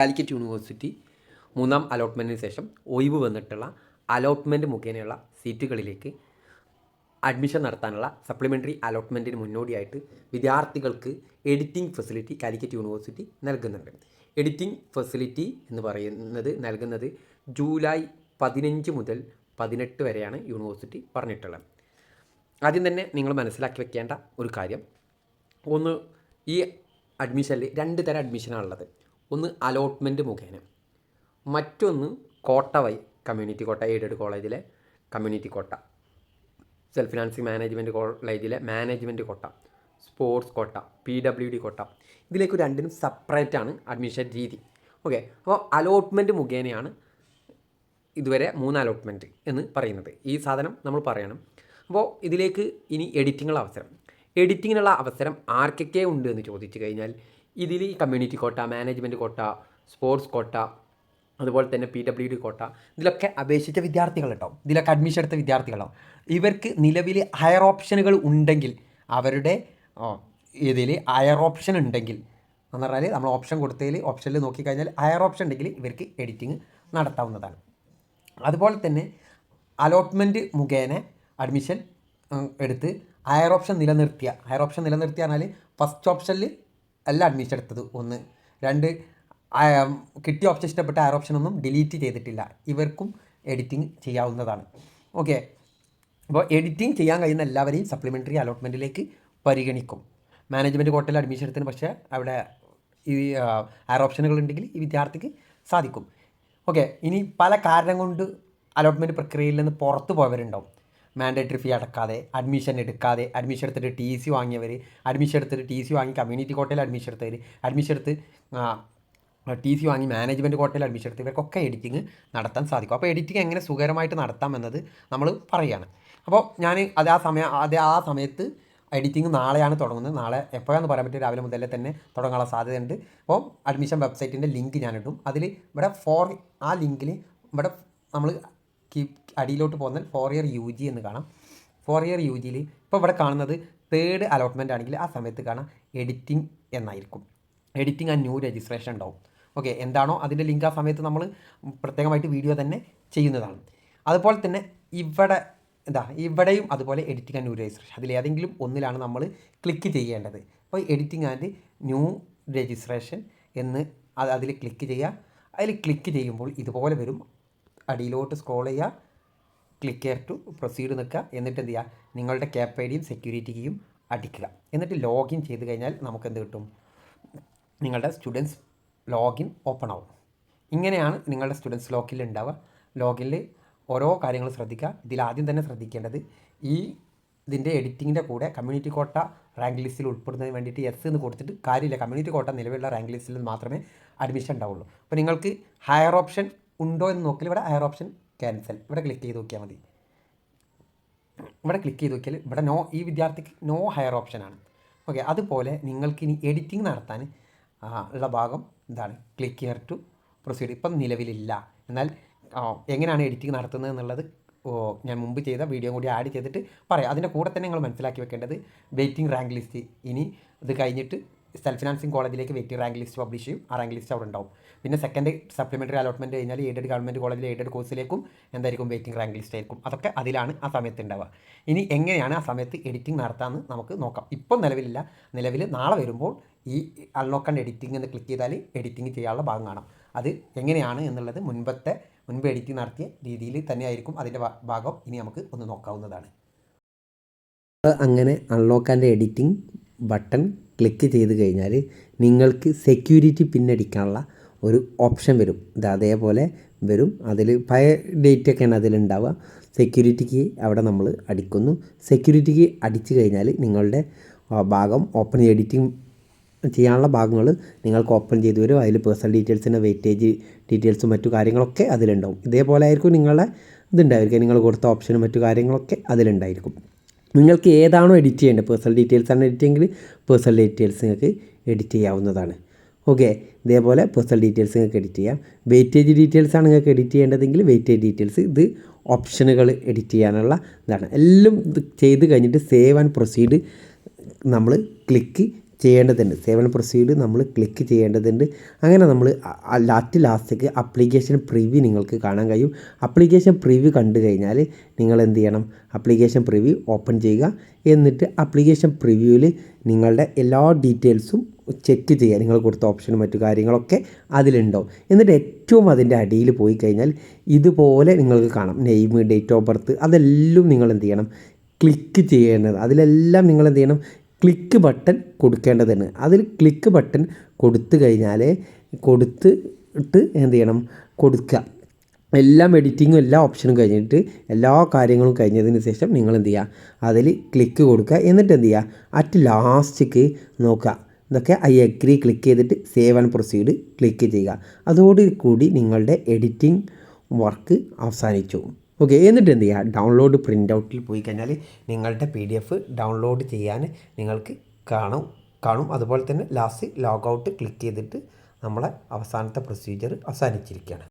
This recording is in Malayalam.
കാലിക്കറ്റ് യൂണിവേഴ്സിറ്റി മൂന്നാം അലോട്ട്മെന്റിന് ശേഷം ഒഴിവ് വന്നിട്ടുള്ള അലോട്ട്മെന്റ് മുഖേനയുള്ള സീറ്റുകളിലേക്ക് അഡ്മിഷൻ നടത്താനുള്ള സപ്ലിമെന്ററി അലോട്ട്മെന്റിന് മുന്നോടിയായിട്ട് വിദ്യാർത്ഥികൾക്ക് എഡിറ്റിംഗ് ഫെസിലിറ്റി കാലിക്കറ്റ് യൂണിവേഴ്സിറ്റി നൽകുന്നുണ്ട്. എഡിറ്റിംഗ് ഫെസിലിറ്റി എന്ന് പറയുന്നത് നൽകുന്നത് ജൂലൈ പതിനഞ്ച് മുതൽ പതിനെട്ട് വരെയാണ് യൂണിവേഴ്സിറ്റി പറഞ്ഞിട്ടുള്ളത്. ആദ്യം തന്നെ നിങ്ങൾ മനസ്സിലാക്കി വെക്കേണ്ട ഒരു കാര്യം. ഒന്ന് ഈ അഡ്മിഷനിൽ രണ്ട് തരം അഡ്മിഷനാണുള്ളത് ഒന്ന് അലോട്ട്മെന്റ് മുഖേന. മറ്റൊന്ന് കോട്ട വൈ കമ്മ്യൂണിറ്റി കോട്ട എയ്ഡഡ് കോളേജിലെ community quota. Self financing management കോളേജിലെ management quota. Sports quota P W D quota. ഇതിലേക്ക് രണ്ടിനും സെപ്പറേറ്റ് ആണ് അഡ്മിഷൻ രീതി. ഓക്കെ അപ്പോൾ അലോട്ട്മെന്റ് മുഖേനയാണ് ഇതുവരെ മൂന്ന് അലോട്ട്മെന്റ് എന്ന് പറയുന്നത്. ഈ സാധനം നമ്മൾ പറയണം. അപ്പോൾ ഇതിലേക്ക് ഇനി എഡിറ്റിങ്ങുള്ള അവസരം. എഡിറ്റിങ്ങിനുള്ള അവസരം ആർക്കൊക്കെ ഉണ്ട് എന്ന് ചോദിച്ചു കഴിഞ്ഞാൽ ഇതിൽ ഈ community quota management quota sports കോട്ട അതുപോലെ തന്നെ പി ഡബ്ല്യു ഡി കോട്ട ഇതിലൊക്കെ അപേക്ഷിച്ച വിദ്യാർത്ഥികൾ ഉണ്ടാവും ഇതിലൊക്കെ അഡ്മിഷൻ എടുത്ത വിദ്യാർത്ഥികളുണ്ടാവും ഇവർക്ക് നിലവിൽ ഹയർ ഓപ്ഷനുകൾ ഉണ്ടെങ്കിൽ അവരുടെ ഇതിൽ ഹയർ ഓപ്ഷൻ ഉണ്ടെങ്കിൽ എന്ന് പറഞ്ഞാൽ നമ്മൾ ഓപ്ഷൻ കൊടുത്തതിൽ ഓപ്ഷനിൽ നോക്കിക്കഴിഞ്ഞാൽ ഹയർ ഓപ്ഷൻ ഉണ്ടെങ്കിൽ ഇവർക്ക് എഡിറ്റിംഗ് നടത്താവുന്നതാണ്. അതുപോലെ തന്നെ അലോട്ട്മെന്റ് മുഖേന അഡ്മിഷൻ എടുത്ത് ഹയർ ഓപ്ഷൻ നിലനിർത്തിയ ഹയർ ഓപ്ഷൻ നിലനിർത്തിയ പറഞ്ഞാൽ ഫസ്റ്റ് ഓപ്ഷനിൽ അല്ല അഡ്മിഷൻ എടുത്തത്. ഒന്ന്. രണ്ട് കിട്ടിയ ഓപ്ഷൻ ഇഷ്ടപ്പെട്ട ആർ ഓപ്ഷൻ ഒന്നും ഡിലീറ്റ് ചെയ്തിട്ടില്ല. ഇവർക്കും എഡിറ്റിംഗ് ചെയ്യാവുന്നതാണ്. ഓക്കെ അപ്പോൾ എഡിറ്റിംഗ് ചെയ്യാൻ കഴിയുന്ന എല്ലാവരെയും സപ്ലിമെന്ററി അലോട്ട്മെന്റിലേക്ക് പരിഗണിക്കും. മാനേജ്മെന്റ് കോട്ടയിൽ അഡ്മിഷൻ എടുത്തിന് പക്ഷേ അവിടെ ഈ ആർ ഓപ്ഷനുകൾ ഉണ്ടെങ്കിൽ ഈ വിദ്യാർത്ഥിക്ക് സാധിക്കും. ഓക്കെ ഇനി പല കാരണം കൊണ്ട് അലോട്ട്മെന്റ് പ്രക്രിയയിൽ നിന്ന് പുറത്ത് പോയവരുണ്ടാവും. മാൻഡേറ്ററി ഫീ അടക്കാതെ അഡ്മിഷൻ എടുക്കാതെ അഡ്മിഷൻ എടുത്തിട്ട് ടി സി വാങ്ങിയവർ അഡ്മിഷൻ എടുത്തിട്ട് ടി സി വാങ്ങി കമ്മ്യൂണിറ്റി കോട്ടയിൽ അഡ്മിഷൻ എടുത്തവർ അഡ്മിഷൻ എടുത്ത് ടി സി വാങ്ങി മാനേജ്മെന്റ് കോട്ടയിൽ അഡ്മിഷൻ എടുത്ത് ഇവർക്കൊക്കെ എഡിറ്റിംഗ് നടത്താൻ സാധിക്കും. അപ്പോൾ എഡിറ്റിംഗ് എങ്ങനെ സുഖകരമായിട്ട് നടത്താം എന്നത് നമ്മൾ പറയുകയാണ് അപ്പോൾ ഞാൻ അത് ആ സമയം അത് ആ സമയത്ത് എഡിറ്റിംഗ് നാളെയാണ് തുടങ്ങുന്നത്. നാളെ എപ്പോഴാന്ന് പറയാൻ പറ്റും രാവിലെ മുതലേ തന്നെ തുടങ്ങാനുള്ള സാധ്യതയുണ്ട്. അപ്പോൾ അഡ്മിഷൻ വെബ്സൈറ്റിന്റെ ലിങ്ക് ഞാൻ ഇടും അതിൽ ഇവിടെ ഫോർ ആ ലിങ്കിൽ ഇവിടെ നമ്മൾ അടിയിലോട്ട് പോകുന്ന ഫോർ ഇയർ യു ജി എന്ന് കാണാം. ഫോർ ഇയർ യു ജിയിൽ ഇപ്പോൾ ഇവിടെ കാണുന്നത് തേർഡ് അലോട്ട്മെന്റ് ആണെങ്കിൽ ആ സമയത്ത് കാണാം എഡിറ്റിംഗ് എന്നായിരിക്കും. എഡിറ്റിംഗ് ആൻഡ് ന്യൂ രജിസ്ട്രേഷൻ ഉണ്ടാവും. ഓക്കെ എന്താണോ അതിന്റെ ലിങ്ക് ആ സമയത്ത് നമ്മൾ പ്രത്യേകമായിട്ട് വീഡിയോ തന്നെ ചെയ്യുന്നതാണ്. അതുപോലെ തന്നെ ഇവിടെ എന്താ ഇവിടെയും അതുപോലെ എഡിറ്റിംഗ് ആൻഡ് ന്യൂ രജിസ്ട്രേഷൻ അതിലേതെങ്കിലും ഒന്നിലാണ് നമ്മൾ ക്ലിക്ക് ചെയ്യേണ്ടത്. അപ്പോൾ എഡിറ്റിംഗ് ആൻഡ് ന്യൂ രജിസ്ട്രേഷൻ എന്ന് അത് അതിൽ ക്ലിക്ക് ചെയ്യുക. അതിൽ ക്ലിക്ക് ചെയ്യുമ്പോൾ ഇതുപോലെ വരും അടിയിലോട്ട് സ്ക്രോൾ ചെയ്യുക ക്ലിക്ക് കെയർ ടു പ്രൊസീഡ് നിൽക്കുക. എന്നിട്ട് എന്ത് ചെയ്യുക? നിങ്ങളുടെ ക്യാപ് ഐ ഡിയും സെക്യൂരിറ്റി കീയും അടിക്കുക. എന്നിട്ട് ലോഗിൻ ചെയ്ത് കഴിഞ്ഞാൽ നമുക്ക് എന്ത് കിട്ടും? നിങ്ങളുടെ സ്റ്റുഡൻസ് ലോഗിൻ ഓപ്പൺ ആവും. ഇങ്ങനെയാണ് നിങ്ങളുടെ സ്റ്റുഡൻസ് ലോക്കിൽ ഉണ്ടാവുക. ലോഗിനിൽ ഓരോ കാര്യങ്ങൾ ശ്രദ്ധിക്കുക. ഇതിൽ ആദ്യം തന്നെ ശ്രദ്ധിക്കേണ്ടത് ഈ ഇതിന്റെ എഡിറ്റിങ്ങിന്റെ കൂടെ കമ്മ്യൂണിറ്റി കോട്ട റാങ്ക് ലിസ്റ്റിൽ ഉൾപ്പെടുന്നതിന് വേണ്ടിയിട്ട് എസ് എന്ന് കൊടുത്തിട്ട് കാര്യമില്ല. കമ്മ്യൂണിറ്റി കോട്ട നിലവിലുള്ള റാങ്ക് ലിസ്റ്റിൽ മാത്രമേ അഡ്മിഷൻ ഉണ്ടാവുള്ളൂ. അപ്പോൾ നിങ്ങൾക്ക് ഹയർ ഓപ്ഷൻ ഉണ്ടോ എന്ന് നോക്കിയാൽ ഇവിടെ ഹയർ ഓപ്ഷൻ ക്യാൻസൽ ഇവിടെ ക്ലിക്ക് ചെയ്ത് നോക്കിയാൽ മതി. ഇവിടെ ക്ലിക്ക് ചെയ്ത് നോക്കിയാൽ ഇവിടെ നോ ഈ വിദ്യാർത്ഥിക്ക് നോ ഹയർ ഓപ്ഷനാണ് ഓക്കെ അതുപോലെ നിങ്ങൾക്ക് ഇനി എഡിറ്റിംഗ് നടത്താൻ ഉള്ള ഭാഗം എന്താണ്? ക്ലിക്ക് ഹിയർ ടു പ്രൊസീഡ് ഇപ്പം നിലവിലില്ല. എന്നാൽ എങ്ങനെയാണ് എഡിറ്റിംഗ് നടത്തുന്നത് എന്നുള്ളത് ഞാൻ മുമ്പ് ചെയ്ത വീഡിയോ കൂടി ആഡ് ചെയ്തിട്ട് പറയാം. അതിന്റെ കൂടെ തന്നെ നിങ്ങൾ മനസ്സിലാക്കി വെക്കേണ്ടത് വെയിറ്റിംഗ് റാങ്ക് ലിസ്റ്റ് ഇനി ഇത് കഴിഞ്ഞിട്ട് സെൽഫ് ഫിനാൻസിങ് കോളേജിലേക്ക് വെയിറ്റിംഗ് റാങ്ക് ലിസ്റ്റ് പബ്ലിഷ് ചെയ്യും. ആ റാങ്ക് ലിസ്റ്റ് അവിടെ ഉണ്ടാവും. പിന്നെ സെക്കൻഡ് സപ്ലിമെന്ററി അലോട്ട്മെന്റ് കഴിഞ്ഞാൽ എയ്ഡഡ് ഗവൺമെന്റ് കോളേജിലെ എയ്ഡഡ് കോഴ്സിലേക്കും എന്തായിരിക്കും വെയിറ്റിംഗ് റാങ്ക് ലിസ്റ്റ് ആയിരിക്കും. അതൊക്കെ അതിലാണ് ആ സമയത്ത് ഉണ്ടാവുക. ഇനി എങ്ങനെയാണ് ആ സമയത്ത് എഡിറ്റിംഗ് നടത്താമെന്ന് നമുക്ക് നോക്കാം. ഇപ്പം നിലവിലില്ല. നിലവിൽ നാളെ വരുമ്പോൾ ഈ അൺലോക്ക് ആൻഡ് എഡിറ്റിംഗ് എന്ന് ക്ലിക്ക് ചെയ്താൽ എഡിറ്റിംഗ് ചെയ്യാനുള്ള ഭാഗം കാണാം. അത് എങ്ങനെയാണ് എന്നുള്ളത് മുൻപത്തെ മുൻപ് എഡിറ്റിംഗ് നടത്തിയ രീതിയിൽ തന്നെയായിരിക്കും അതിന്റെ ഭാഗം ഇനി നമുക്ക് ഒന്ന് നോക്കാവുന്നതാണ്. അങ്ങനെ unlock and editing button click ചെയ്ത് കഴിഞ്ഞാൽ നിങ്ങൾക്ക് സെക്യൂരിറ്റി പിന്നടിക്കാനുള്ള ഒരു ഓപ്ഷൻ വരും. ഇത് അതേപോലെ വരും. അതിൽ പഴയ ഡേറ്റ് ഒക്കെയാണ് അതിലുണ്ടാവുക. സെക്യൂരിറ്റിക്ക് അവിടെ നമ്മൾ അടിക്കുന്നു. സെക്യൂരിറ്റിക്ക് അടിച്ചു കഴിഞ്ഞാൽ നിങ്ങളുടെ ഭാഗം ഓപ്പൺ എഡിറ്റിംഗ് ചെയ്യാനുള്ള ഭാഗങ്ങൾ നിങ്ങൾക്ക് ഓപ്പൺ ചെയ്ത് വരും. അതിൽ പേഴ്സണൽ ഡീറ്റെയിൽസിന്റെ വെയിറ്റേജ് ഡീറ്റെയിൽസും മറ്റു കാര്യങ്ങളൊക്കെ അതിലുണ്ടാവും. ഇതേപോലെ ആയിരിക്കും നിങ്ങളുടെ ഇതുണ്ടായിരിക്കും നിങ്ങൾ കൊടുത്ത ഓപ്ഷനും മറ്റു കാര്യങ്ങളൊക്കെ അതിലുണ്ടായിരിക്കും. നിങ്ങൾക്ക് ഏതാണോ എഡിറ്റ് ചെയ്യേണ്ടത്? പേഴ്സണൽ ഡീറ്റെയിൽസ് ആണ് എഡിറ്റ് ചെയ്യെങ്കിൽ പേഴ്സണൽ ഡീറ്റെയിൽസ് നിങ്ങൾക്ക് എഡിറ്റ് ചെയ്യാവുന്നതാണ്. ഓക്കെ ഇതേപോലെ പേഴ്സണൽ ഡീറ്റെയിൽസ് നിങ്ങൾക്ക് എഡിറ്റ് ചെയ്യാം. വെയിറ്റേജ് ഡീറ്റെയിൽസ് ആണ് നിങ്ങൾക്ക് എഡിറ്റ് ചെയ്യേണ്ടതെങ്കിൽ വെയിറ്റേജ് ഡീറ്റെയിൽസ് ഇത് ഓപ്ഷനുകൾ എഡിറ്റ് ചെയ്യാനുള്ള ഇതാണ്. എല്ലാം ചെയ്ത് കഴിഞ്ഞിട്ട് സേവ് ആൻഡ് പ്രൊസീഡ് നമ്മൾ ക്ലിക്ക് ചെയ്യേണ്ടതുണ്ട്. സേവൻ പ്രൊസീഡ് നമ്മൾ ക്ലിക്ക് ചെയ്യേണ്ടതുണ്ട്. അങ്ങനെ നമ്മൾ ലാസ്റ്റ് ലാസ്റ്റേക്ക് അപ്ലിക്കേഷൻ പ്രിവ്യൂ നിങ്ങൾക്ക് കാണാൻ കഴിയും. അപ്ലിക്കേഷൻ പ്രിവ്യൂ കണ്ടു കഴിഞ്ഞാൽ നിങ്ങൾ എന്ത് ചെയ്യണം? അപ്ലിക്കേഷൻ പ്രിവ്യൂ ഓപ്പൺ ചെയ്യുക. എന്നിട്ട് അപ്ലിക്കേഷൻ പ്രിവ്യൂവിൽ നിങ്ങളുടെ എല്ലാ ഡീറ്റെയിൽസും ചെക്ക് ചെയ്യുക. നിങ്ങൾ കൊടുത്ത ഓപ്ഷനും മറ്റു കാര്യങ്ങളൊക്കെ അതിലുണ്ടാവും. എന്നിട്ട് ഏറ്റവും അതിന്റെ അടിയിൽ പോയി കഴിഞ്ഞാൽ ഇതുപോലെ നിങ്ങൾക്ക് കാണാം. നെയിം ഡേറ്റ് ഓഫ് ബർത്ത് അതെല്ലാം നിങ്ങൾ എന്ത് ചെയ്യണം? ക്ലിക്ക് ചെയ്യേണ്ടത്. അതിലെല്ലാം നിങ്ങൾ എന്ത് ചെയ്യണം? ക്ലിക്ക് ബട്ടൺ കൊടുക്കേണ്ടതാണ് അതിൽ ക്ലിക്ക് ബട്ടൺ കൊടുത്തു കഴിഞ്ഞാൽ കൊടുത്തിട്ട് എന്ത് ചെയ്യണം? കൊടുക്കുക. എല്ലാം എഡിറ്റിങ്ങും എല്ലാ ഓപ്ഷനും കഴിഞ്ഞിട്ട് എല്ലാ കാര്യങ്ങളും കഴിഞ്ഞതിന് ശേഷം നിങ്ങൾ എന്ത് ചെയ്യുക? അതിൽ ക്ലിക്ക് കൊടുക്കുക. എന്നിട്ട് എന്ത് ചെയ്യുക? അറ്റ് ലാസ്റ്റിക്ക് നോക്കുക. ഇതൊക്കെ ഐ അഗ്രി ക്ലിക്ക് ചെയ്തിട്ട് സേവ് ആൻഡ് പ്രൊസീഡ് ക്ലിക്ക് ചെയ്യുക. അതോടുകൂടി നിങ്ങളുടെ എഡിറ്റിംഗ് വർക്ക് അവസാനിച്ചു. ഓക്കെ എന്നിട്ട് എന്ത് ചെയ്യുക ഡൗൺലോഡ് പ്രിന്റ് ഔട്ടിൽ പോയി കഴിഞ്ഞാൽ നിങ്ങളുടെ പി ഡി എഫ് ഡൗൺലോഡ് ചെയ്യാൻ നിങ്ങൾക്ക് കാണും കാണും. അതുപോലെ തന്നെ ലാസ്റ്റ് ലോഗൗട്ട് ക്ലിക്ക് ചെയ്തിട്ട് നമ്മളെ അവസാനത്തെ പ്രൊസീജിയർ അവസാനിച്ചിരിക്കുകയാണ്.